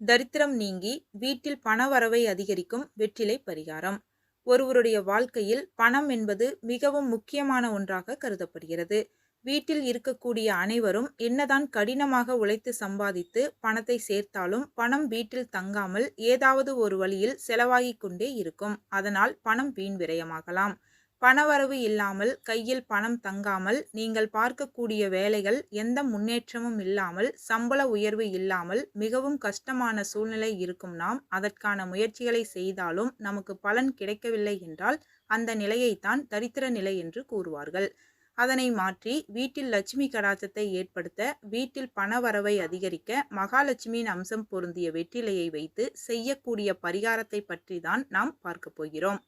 தரித்திரம் நீங்கி வீட்டில் பணவரவை அதிகரிக்கும் வெற்றிலை பரிகாரம். ஒருவருடைய வாழ்க்கையில் பணம் என்பது மிகவும் முக்கியமான ஒன்றாக கருதப்படுகிறது. வீட்டில் இருக்கக்கூடிய அனைவரும் என்னதான் கடினமாக உழைத்து சம்பாதித்து பணத்தை சேர்த்தாலும் பணம் வீட்டில் தங்காமல் ஏதாவது ஒரு வழியில் செலவாகிக் கொண்டே இருக்கும். அதனால் பணம் வீண் விரயமாகலாம். பணவரவு இல்லாமல் கையில் பணம் தங்காமல் நீங்கள் பார்க்கக்கூடிய வேலைகள் எந்த முன்னேற்றமும் இல்லாமல் சம்பள உயர்வு இல்லாமல் மிகவும் கஷ்டமான சூழ்நிலை இருக்கும் நாம். அதற்கான முயற்சிகளை செய்தாலும் நமக்கு பலன் கிடைக்கவில்லை என்றால் அந்த நிலையைத்தான் தரித்திர நிலை என்று கூறுவார்கள். அதனை மாற்றி வீட்டில் லட்சுமி கடாச்சத்தை ஏற்படுத்த வீட்டில் பணவரவை அதிகரிக்க மகாலட்சுமியின் அம்சம் பொருந்திய வெற்றிலையை வைத்து செய்யக்கூடிய பரிகாரத்தை பற்றி தான் நாம் பார்க்க போகிறோம்.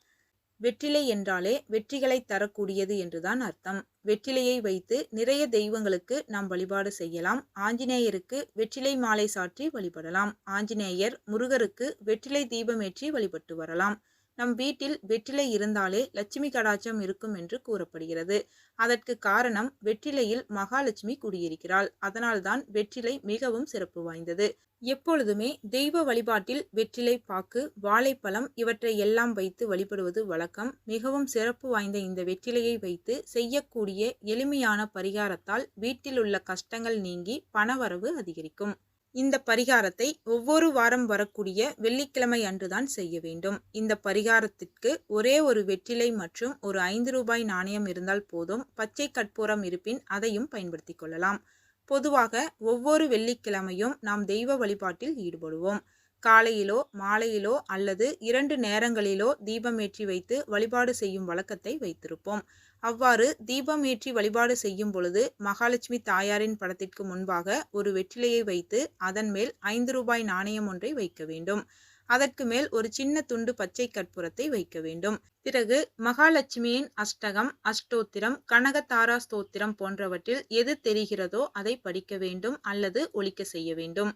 வெற்றிலை என்றாலே வெற்றிகளை தரக்கூடியது என்றுதான் அர்த்தம். வெற்றிலையை வைத்து நிறைய தெய்வங்களுக்கு நாம் வழிபாடு செய்யலாம். ஆஞ்சநேயருக்கு வெற்றிலை மாலை சாற்றி வழிபடலாம். ஆஞ்சநேயர் முருகருக்கு வெற்றிலை தீபமேற்றி வழிபட்டு வரலாம். நம் வீட்டில் வெற்றிலை இருந்தாலே லட்சுமி கடாச்சம் இருக்கும் என்று கூறப்படுகிறது. அதற்கு காரணம் வெற்றிலையில் மகாலட்சுமி குடியிருக்கிறாள். அதனால்தான் வெற்றிலை மிகவும் சிறப்பு வாய்ந்தது. எப்பொழுதுமே தெய்வ வழிபாட்டில் வெற்றிலை பாக்கு வாழைப்பழம் இவற்றை எல்லாம் வைத்து வழிபடுவது வழக்கம். மிகவும் சிறப்பு வாய்ந்த இந்த வெற்றிலையை வைத்து செய்யக்கூடிய எளிமையான பரிகாரத்தால் வீட்டில் உள்ள கஷ்டங்கள் நீங்கி பணவரவு அதிகரிக்கும். இந்த பரிகாரத்தை ஒவ்வொரு வாரம் வரக்கூடிய வெள்ளிக்கிழமை அன்றுதான் செய்ய வேண்டும். இந்த பரிகாரத்திற்கு ஒரே ஒரு வெற்றிலை மற்றும் ஒரு ஐந்து ரூபாய் நாணயம் இருந்தால் போதும். பச்சை கற்பூரம் இருப்பின் அதையும் பயன்படுத்தி கொள்ளலாம். பொதுவாக ஒவ்வொரு வெள்ளிக்கிழமையும் நாம் தெய்வ வழிபாட்டில் ஈடுபடுவோம். காலையிலோ மாலையிலோ அல்லது இரண்டு நேரங்களிலோ தீபம் ஏற்றி வைத்து வழிபாடு செய்யும் வழக்கத்தை வைத்திருப்போம். அவ்வாறு தீபம் ஏற்றி வழிபாடு செய்யும் பொழுது மகாலட்சுமி தாயாரின் படத்திற்கு முன்பாக ஒரு வெற்றிலையை வைத்து அதன் மேல் ஐந்து ரூபாய் நாணயம் ஒன்றை வைக்க வேண்டும். அதற்கு மேல் ஒரு சின்ன துண்டு பச்சை கற்பூரத்தை வைக்க வேண்டும். பிறகு மகாலட்சுமியின் அஷ்டகம் அஷ்டோத்திரம் கனகதாரா ஸ்தோத்திரம் போன்றவற்றில் எது தெரிகிறதோ அதை படிக்க வேண்டும் அல்லது ஒழிக்க செய்ய வேண்டும்.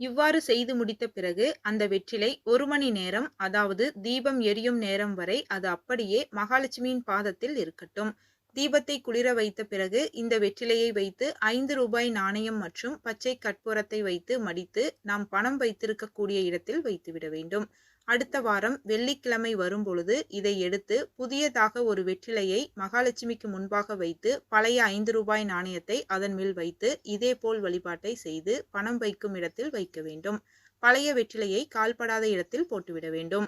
இவ்வாறு செய்து முடித்த பிறகு அந்த வெற்றிலை ஒரு மணி நேரம் அதாவது தீபம் எரியும் நேரம் வரை அது அப்படியே மகாலட்சுமியின் பாதத்தில் இருக்கட்டும். தீபத்தை குளிர வைத்த பிறகு இந்த வெற்றிலையை வைத்து ஐந்து ரூபாய் நாணயம் மற்றும் பச்சை கற்பூரத்தை வைத்து மடித்து நாம் பணம் வைத்திருக்கக்கூடிய இடத்தில் வைத்துவிட வேண்டும். அடுத்த வாரம் வெள்ளிக்கிழமை வரும்பொழுது இதை எடுத்து புதியதாக ஒரு வெற்றிலையை மகாலட்சுமிக்கு முன்பாக வைத்து பழைய ஐந்து ரூபாய் நாணயத்தை அதன் மேல் வைத்து இதேபோல் வழிபாட்டை செய்து பணம் வைக்கும் இடத்தில் வைக்க வேண்டும். பழைய வெற்றிலையை கால்படாத இடத்தில் போட்டுவிட வேண்டும்.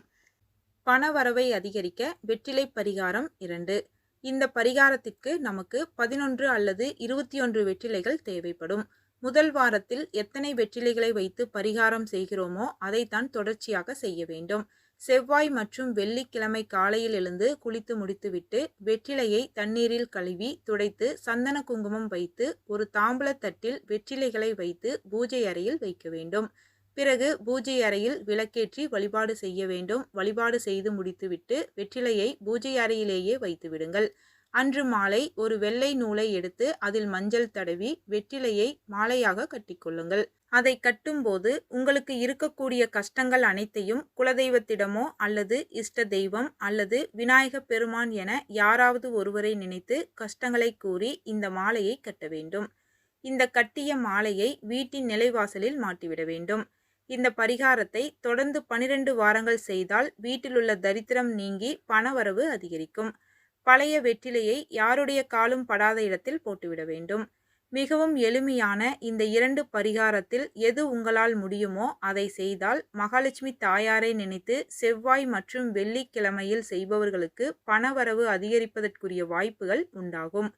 பண வரவை அதிகரிக்க வெற்றிலை பரிகாரம் இரண்டு. இந்த பரிகாரத்திற்கு நமக்கு பதினொன்று அல்லது இருபத்தி ஒன்று வெற்றிலைகள் தேவைப்படும். முதல் வாரத்தில் எத்தனை வெற்றிலைகளை வைத்து பரிகாரம் செய்கிறோமோ அதைத்தான் தொடர்ச்சியாக செய்ய வேண்டும். செவ்வாய் மற்றும் வெள்ளிக்கிழமை காலையில் எழுந்து குளித்து முடித்துவிட்டு வெற்றிலையை தண்ணீரில் கழுவி துடைத்து சந்தன குங்குமம் வைத்து ஒரு தாம்பலத்தட்டில் வெற்றிலைகளை வைத்து பூஜை அறையில் வைக்க வேண்டும். பிறகு பூஜை அறையில் விளக்கேற்றி வழிபாடு செய்ய வேண்டும். வழிபாடு செய்து முடித்துவிட்டு வெற்றிலையை பூஜை அறையிலேயே வைத்து விடுங்கள் அன்று மாலை ஒரு வெள்ளை நூலை எடுத்து அதில் மஞ்சள் தடவி வெற்றிலையை மாலையாக கட்டிக்கொள்ளுங்கள். அதை கட்டும்போது உங்களுக்கு இருக்கக்கூடிய கஷ்டங்கள் அனைத்தையும் குலதெய்வத்திடமோ அல்லது இஷ்ட தெய்வம் அல்லது விநாயக பெருமான் என யாராவது ஒருவரை நினைத்து கஷ்டங்களை கூறி இந்த மாலையை கட்ட வேண்டும். இந்த கட்டிய மாலையை வீட்டின் நிலைவாசலில் மாட்டிவிட வேண்டும். இந்த பரிகாரத்தை தொடர்ந்து பனிரெண்டு வாரங்கள் செய்தால் வீட்டிலுள்ள தரித்திரம் நீங்கி பணவரவு அதிகரிக்கும். பழைய வெற்றிலையை யாருடைய காலும் படாத இடத்தில் போட்டுவிட வேண்டும். மிகவும் எளிமையான இந்த இரண்டு பரிகாரத்தில் எது உங்களால் முடியுமோ அதை செய்தால் மகாலட்சுமி தாயாரை நினைத்து செவ்வாய் மற்றும் வெள்ளிக்கிழமையில் செய்பவர்களுக்கு பணவரவு அதிகரிப்பதற்குரிய வாய்ப்புகள் உண்டாகும்.